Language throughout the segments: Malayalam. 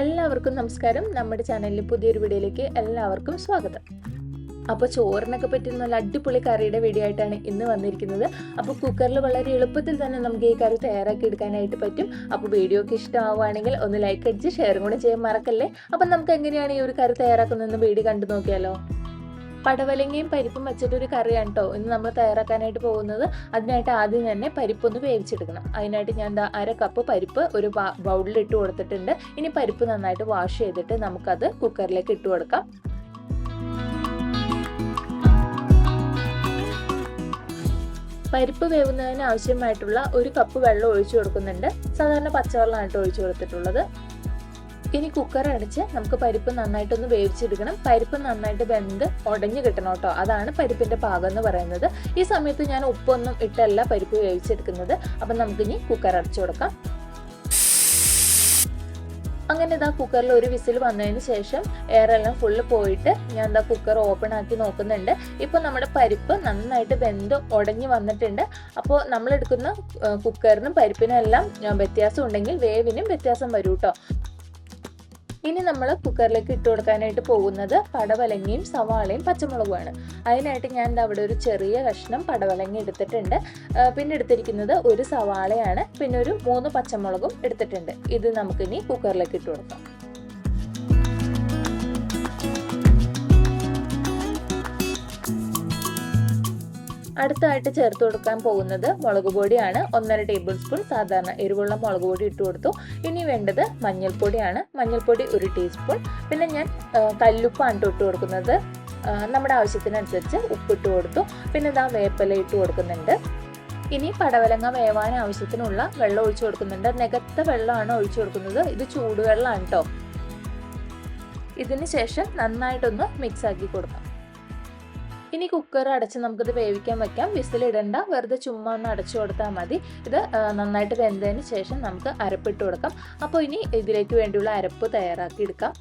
എല്ലാവർക്കും നമസ്കാരം. നമ്മുടെ ചാനലിൽ പുതിയൊരു വീഡിയോയിലേക്ക് എല്ലാവർക്കും സ്വാഗതം. അപ്പോൾ ചോറിനൊക്കെ പറ്റുന്ന നല്ല അടിപൊളി കറിയുടെ വീഡിയോ ആയിട്ടാണ് ഇന്ന് വന്നിരിക്കുന്നത്. അപ്പോൾ കുക്കറിൽ വളരെ എളുപ്പത്തിൽ തന്നെ നമുക്ക് ഈ കറി തയ്യാറാക്കി എടുക്കാനായിട്ട് പറ്റും. അപ്പോൾ വീഡിയോ ഇഷ്ടമാവുകയാണെങ്കിൽ ഒന്ന് ലൈക്ക് അടിച്ച് ഷെയറും കൂടെ ചെയ്യാൻ മറക്കല്ലേ? അപ്പം നമുക്ക് എങ്ങനെയാണ് ഈ ഒരു കറി തയ്യാറാക്കുന്നതെന്ന് വീഡിയോ കണ്ടു നോക്കിയാലോ? പടവലങ്ങയും പരിപ്പും വെച്ചിട്ടൊരു കറിയാണ് കേട്ടോ ഇന്ന് നമ്മൾ തയ്യാറാക്കാനായിട്ട് പോകുന്നത്. അതിനായിട്ട് ആദ്യം തന്നെ പരിപ്പൊന്ന് വേവിച്ചെടുക്കണം. അതിനായിട്ട് ഞാൻ എന്താ അര കപ്പ് പരിപ്പ് ഒരു ബൗളിൽ ഇട്ട് കൊടുത്തിട്ടുണ്ട്. ഇനി പരിപ്പ് നന്നായിട്ട് വാഷ് ചെയ്തിട്ട് നമുക്കത് കുക്കറിലേക്ക് ഇട്ട് കൊടുക്കാം. പരിപ്പ് വേവുന്നതിന് ആവശ്യമായിട്ടുള്ള ഒരു കപ്പ് വെള്ളം ഒഴിച്ചു കൊടുക്കുന്നുണ്ട്. സാധാരണ പച്ചവെള്ളമായിട്ട് ഒഴിച്ചു കൊടുത്തിട്ടുള്ളത്. ഇനി കുക്കർ അടിച്ച് നമുക്ക് പരിപ്പ് നന്നായിട്ടൊന്ന് വേവിച്ചെടുക്കണം. പരിപ്പ് നന്നായിട്ട് വെന്ത് ഉടഞ്ഞു കിട്ടണം കേട്ടോ. അതാണ് പരിപ്പിന്റെ പാകം എന്ന് പറയുന്നത്. ഈ സമയത്ത് ഞാൻ ഉപ്പൊന്നും ഇട്ടല്ല പരിപ്പ് വേവിച്ചെടുക്കുന്നത്. അപ്പം നമുക്കിനി കുക്കർ അടച്ചു കൊടുക്കാം. അങ്ങനെ ഇതാ കുക്കറിൽ ഒരു വിസിൽ വന്നതിന് ശേഷം എയറെല്ലാം ഫുള്ള് പോയിട്ട് ഞാൻ എന്താ കുക്കർ ഓപ്പൺ ആക്കി നോക്കുന്നുണ്ട്. ഇപ്പോൾ നമ്മുടെ പരിപ്പ് നന്നായിട്ട് വെന്ത് ഉടഞ്ഞു വന്നിട്ടുണ്ട്. അപ്പോൾ നമ്മളെടുക്കുന്ന കുക്കറിനും പരിപ്പിനും എല്ലാം വ്യത്യാസം ഉണ്ടെങ്കിൽ വേവിനും വ്യത്യാസം വരും കേട്ടോ. ഇനി നമ്മൾ കുക്കറിലേക്ക് ഇട്ട് കൊടുക്കാനായിട്ട് പോകുന്നത് പടവലങ്ങയും സവാളയും പച്ചമുളകുമാണ്. അതിനായിട്ട് ഞാൻ എന്താ അവിടെ ഒരു ചെറിയ കഷ്ണം പടവലങ്ങ എടുത്തിട്ടുണ്ട്. പിന്നെ എടുത്തിരിക്കുന്നത് ഒരു സവാളയാണ്. പിന്നെ ഒരു മൂന്ന് പച്ചമുളകും എടുത്തിട്ടുണ്ട്. ഇത് നമുക്കിനി കുക്കറിലേക്ക് ഇട്ട് കൊടുക്കാം. അടുത്തായിട്ട് ചേർത്ത് കൊടുക്കാൻ പോകുന്നത് മുളക് പൊടിയാണ്. ഒന്നര ടേബിൾ സ്പൂൺ സാധാരണ എരിവുള്ള മുളക് പൊടി ഇട്ട് കൊടുത്തു. ഇനി വേണ്ടത് മഞ്ഞൾപ്പൊടിയാണ്. മഞ്ഞൾപ്പൊടി ഒരു ടീസ്പൂൺ. പിന്നെ ഞാൻ കല്ലുപ്പാണ് ഇട്ട് കൊടുക്കുന്നത്. നമ്മുടെ ആവശ്യത്തിനനുസരിച്ച് ഉപ്പിട്ട് കൊടുത്തു. പിന്നെ ഇതാ വേപ്പല ഇട്ട് കൊടുക്കുന്നുണ്ട്. ഇനി പടവലങ്ങ വേവാൻ ആവശ്യത്തിനുള്ള വെള്ളം ഒഴിച്ചു കൊടുക്കുന്നുണ്ട്. നികത്ത വെള്ളമാണ് ഒഴിച്ചു കൊടുക്കുന്നത്. ഇത് ചൂടുവെള്ളമാണ് കേട്ടോ ഇതിന് ശേഷം നന്നായിട്ടൊന്ന് മിക്സ് ആക്കി കൊടുക്കാം. ഇനി കുക്കർ അടച്ച് നമുക്കിത് വേവിക്കാൻ വെക്കാം. വിസിലിടണ്ട. വെറുതെ ചുമ്മാ ഒന്ന് അടച്ചു കൊടുത്താൽ മതി. ഇത് നന്നായിട്ട് വെന്തതിന് ശേഷം നമുക്ക് അരപ്പിട്ട് കൊടുക്കാം. അപ്പോൾ ഇനി ഇതിലേക്ക് വേണ്ടിയുള്ള അരപ്പ് തയ്യാറാക്കി എടുക്കാം.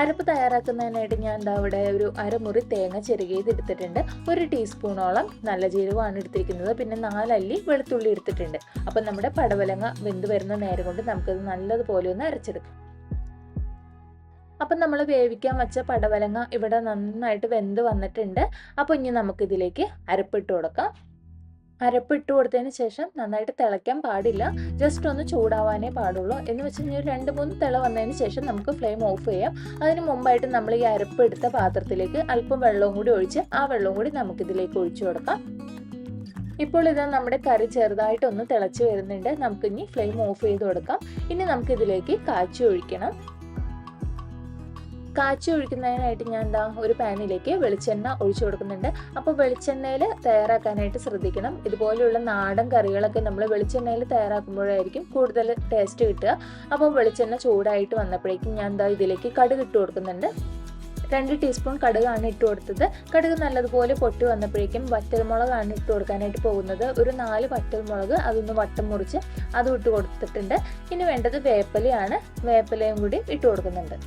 അരപ്പ് തയ്യാറാക്കുന്നതിനായിട്ട് ഞാൻ എന്താ ഇവിടെ ഒരു അരമുറി തേങ്ങ ചെറുകിയത് എടുത്തിട്ടുണ്ട്. ഒരു ടീസ്പൂണോളം നല്ല ജീരകമാണ് എടുത്തിരിക്കുന്നത്. പിന്നെ നാലല്ലി വെളുത്തുള്ളി എടുത്തിട്ടുണ്ട്. അപ്പം നമ്മുടെ പടവലങ്ങ വെന്ത് വരുന്ന നേരം കൊണ്ട് നമുക്കത് നല്ലതുപോലെ ഒന്ന് അരച്ചെടുക്കാം. അപ്പം നമ്മൾ വേവിക്കാൻ വെച്ച പടവലങ്ങ ഇവിടെ നന്നായിട്ട് വെന്ത് വന്നിട്ടുണ്ട്. അപ്പോൾ ഇനി നമുക്കിതിലേക്ക് അരപ്പിട്ട് കൊടുക്കാം. അരപ്പിട്ട് കൊടുത്തതിന് ശേഷം നന്നായിട്ട് തിളയ്ക്കാൻ പാടില്ല. ജസ്റ്റ് ഒന്ന് ചൂടാവാനേ പാടുള്ളൂ. എന്ന് വെച്ച് കഴിഞ്ഞാൽ രണ്ട് മൂന്ന് തിള വന്നതിന് ശേഷം നമുക്ക് ഫ്ലെയിം ഓഫ് ചെയ്യാം. അതിന് മുമ്പായിട്ട് നമ്മൾ ഈ അരപ്പ് എടുത്ത പാത്രത്തിലേക്ക് അല്പം വെള്ളവും കൂടി ഒഴിച്ച് ആ വെള്ളവും കൂടി നമുക്കിതിലേക്ക് ഒഴിച്ചു കൊടുക്കാം. ഇപ്പോൾ ഇത് നമ്മുടെ കറി ചെറുതായിട്ടൊന്ന് തിളച്ച് വരുന്നുണ്ട്. നമുക്കിനി ഫ്ലെയിം ഓഫ് ചെയ്ത് കൊടുക്കാം. ഇനി നമുക്കിതിലേക്ക് കാച്ചി ഒഴിക്കണം. കാച്ചി ഒഴിക്കുന്നതിനായിട്ട് ഞാൻ എന്താ ഒരു പാനിലേക്ക് വെളിച്ചെണ്ണ ഒഴിച്ചു കൊടുക്കുന്നുണ്ട്. അപ്പോൾ വെളിച്ചെണ്ണയിൽ തയ്യാറാക്കാനായിട്ട് ശ്രദ്ധിക്കണം. ഇതുപോലെയുള്ള നാടൻ കറികളൊക്കെ നമ്മൾ വെളിച്ചെണ്ണയിൽ തയ്യാറാക്കുമ്പോഴായിരിക്കും കൂടുതൽ ടേസ്റ്റ് കിട്ടുക. അപ്പോൾ വെളിച്ചെണ്ണ ചൂടായിട്ട് വന്നപ്പോഴേക്കും ഞാൻ എന്താ ഇതിലേക്ക് കടുക് ഇട്ട് കൊടുക്കുന്നുണ്ട്. രണ്ട് ടീസ്പൂൺ കടുകാണ് ഇട്ട് കൊടുത്തത്. കടുക് നല്ലതുപോലെ പൊട്ടി വന്നപ്പോഴേക്കും വറ്റൽമുളകാണ് ഇട്ട് കൊടുക്കാനായിട്ട് പോകുന്നത്. ഒരു നാല് വറ്റൽമുളക് അതൊന്ന് വട്ടം മുറിച്ച് അതും ഇട്ട് കൊടുത്തിട്ടുണ്ട്. ഇനി വേണ്ടത് വേപ്പലയാണ്. വേപ്പലയും കൂടി ഇട്ട് കൊടുക്കുന്നുണ്ട്.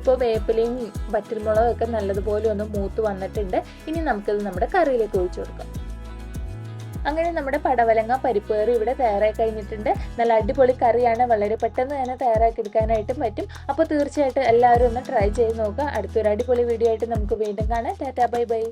ഇപ്പോൾ വേപ്പിലയും വറ്റൽമുളകും ഒക്കെ നല്ലതുപോലെ ഒന്ന് മൂത്ത് വന്നിട്ടുണ്ട്. ഇനി നമുക്കിത് നമ്മുടെ കറിയിലേക്ക് ഒഴിച്ചു കൊടുക്കാം. അങ്ങനെ നമ്മുടെ പടവലങ്ങ പരിപ്പ് കറി ഇവിടെ തയ്യാറായി കഴിഞ്ഞിട്ടുണ്ട്. നല്ല അടിപൊളി കറിയാണ്. വളരെ പെട്ടെന്ന് തന്നെ തയ്യാറാക്കി എടുക്കാനായിട്ടും പറ്റും. അപ്പോൾ തീർച്ചയായിട്ടും എല്ലാവരും ഒന്ന് ട്രൈ ചെയ്ത് നോക്കുക. അടുത്തൊരു അടിപൊളി വീഡിയോ ആയിട്ട് നമുക്ക് വീണ്ടും കാണാം. Tata bye bye.